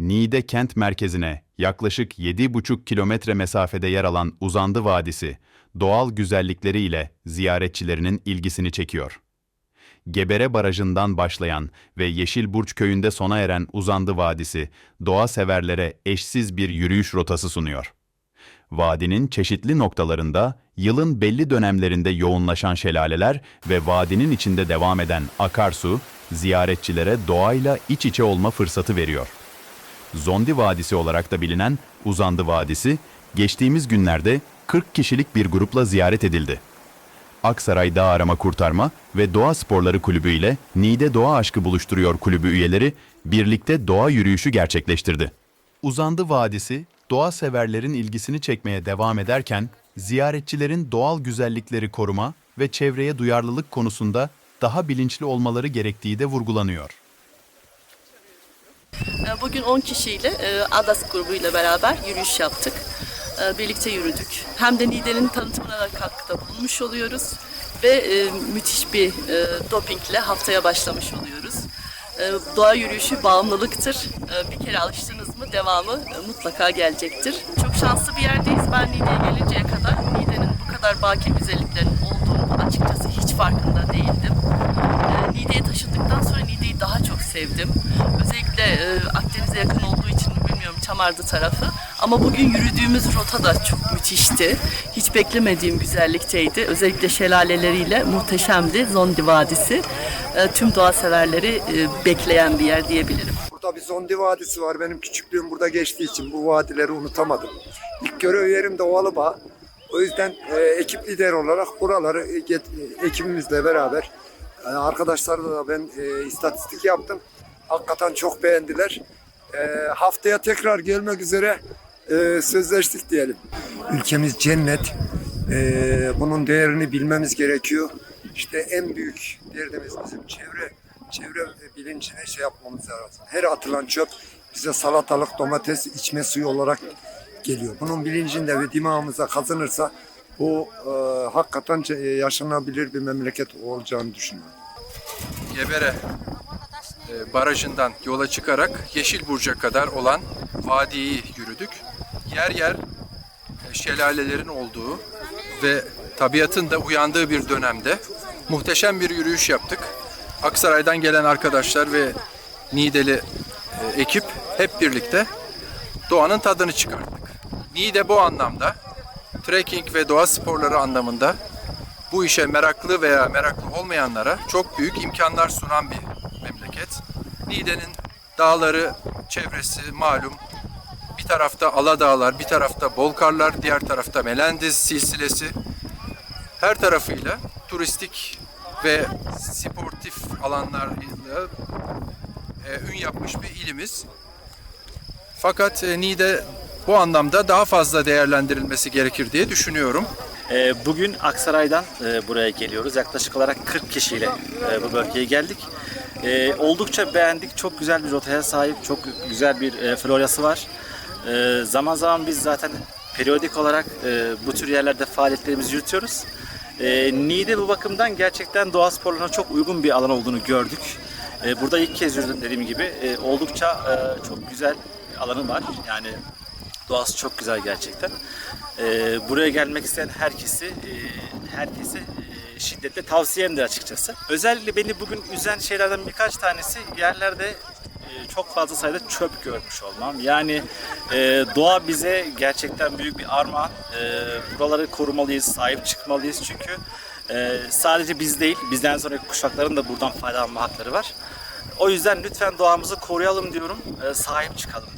Niğde kent merkezine yaklaşık 7,5 kilometre mesafede yer alan Uzandı Vadisi, doğal güzellikleriyle ziyaretçilerinin ilgisini çekiyor. Gebere Barajı'ndan başlayan ve Yeşilburç köyünde sona eren Uzandı Vadisi, doğa severlere eşsiz bir yürüyüş rotası sunuyor. Vadinin çeşitli noktalarında yılın belli dönemlerinde yoğunlaşan şelaleler ve vadinin içinde devam eden akarsu, ziyaretçilere doğayla iç içe olma fırsatı veriyor. Zondi Vadisi olarak da bilinen Uzandı Vadisi, geçtiğimiz günlerde 40 kişilik bir grupla ziyaret edildi. Aksaray Dağ Arama Kurtarma ve Doğa Sporları Kulübü ile Niğde Doğa Aşkı Buluşturuyor Kulübü üyeleri birlikte doğa yürüyüşü gerçekleştirdi. Uzandı Vadisi, doğa severlerin ilgisini çekmeye devam ederken, ziyaretçilerin doğal güzellikleri koruma ve çevreye duyarlılık konusunda daha bilinçli olmaları gerektiği de vurgulanıyor. E, Bugün 10 kişiyle e, Adas grubuyla beraber yürüyüş yaptık. E, Birlikte yürüdük. Hem de Niğde'nin tanıtımına da katkıda bulunmuş oluyoruz. Ve e, müthiş bir e, dopingle haftaya başlamış oluyoruz. Doğa yürüyüşü bağımlılıktır. Bir kere alıştınız mı devamı mutlaka gelecektir. Çok şanslı bir yerdeyiz. Ben Niğde'ye gelinceye kadar Niğde'nin bu kadar baki güzelliklerin olduğunu açıkçası hiç farkında değildim. E, Niğde'ye taşındıktan sonra Niğde'yi daha çok sevdim. Özellikle e, Akdeniz'e yakın olduğu için bilmiyorum Çamardı tarafı. Ama bugün yürüdüğümüz rota da çok müthişti. Hiç beklemediğim güzellikteydi. Özellikle şelaleleriyle muhteşemdi Zondi Vadisi. E, tüm doğa severleri e, bekleyen bir yer diyebilirim. Burada bir Zondi Vadisi var. Benim küçüklüğüm burada geçtiği için bu vadileri unutamadım. İlk görev yerim de Ovalıbağ. O yüzden e, ekip lideri olarak buraları e, ekibimizle beraber e, arkadaşlarla da ben e, istatistik yaptım. Hakikaten çok beğendiler. E, haftaya tekrar gelmek üzere e, sözleştik diyelim. Ülkemiz cennet. E, bunun değerini bilmemiz gerekiyor. İşte en büyük derdimiz bizim çevre çevre bilincine şey yapmamız lazım. Her atılan çöp bize salatalık, domates, içme suyu olarak geliyor. Bunun bilincinde ve dimağımıza kazanırsa bu e, hakikaten ce- yaşanabilir bir memleket olacağını düşünüyorum. Gebere e, barajından yola çıkarak Yeşilburcu'ya kadar olan vadiyi yürüdük. Yer yer e, şelalelerin olduğu ve tabiatın da uyandığı bir dönemde muhteşem bir yürüyüş yaptık. Aksaray'dan gelen arkadaşlar ve Niğdeli e, ekip hep birlikte doğanın tadını çıkarttık. Niğde bu anlamda trekking ve doğa sporları anlamında bu işe meraklı veya meraklı olmayanlara çok büyük imkanlar sunan bir. Niğde'nin dağları, çevresi malum. Bir tarafta Aladağlar, bir tarafta Bolkarlar, diğer tarafta Melendiz silsilesi. Her tarafıyla turistik ve sportif alanlarla e, ün yapmış bir ilimiz. Fakat e, Niğde bu anlamda daha fazla değerlendirilmesi gerekir diye düşünüyorum. Ee, Bugün Aksaray'dan e, buraya geliyoruz. Yaklaşık olarak 40 kişiyle e, bu bölgeye geldik. Ee, Oldukça beğendik. Çok güzel bir rotaya sahip. Çok güzel bir e, florası var. Ee, Zaman zaman biz zaten periyodik olarak e, bu tür yerlerde faaliyetlerimizi yürütüyoruz. Ee, Niğde bu bakımdan gerçekten doğa sporlarına çok uygun bir alan olduğunu gördük. Ee, Burada ilk kez yürüdüm dediğim gibi. Ee, Oldukça e, çok güzel alanı var. Yani Doğası çok güzel gerçekten. Ee, buraya gelmek isteyen herkesi, e, herkese e, şiddetle tavsiyemdir açıkçası. Özellikle beni bugün üzen şeylerden birkaç tanesi yerlerde e, çok fazla sayıda çöp görmüş olmam. Yani e, doğa bize gerçekten büyük bir armağan. E, buraları korumalıyız, sahip çıkmalıyız çünkü e, sadece biz değil, bizden sonraki kuşakların da buradan faydalanma hakları var. O yüzden lütfen doğamızı koruyalım diyorum, e, sahip çıkalım.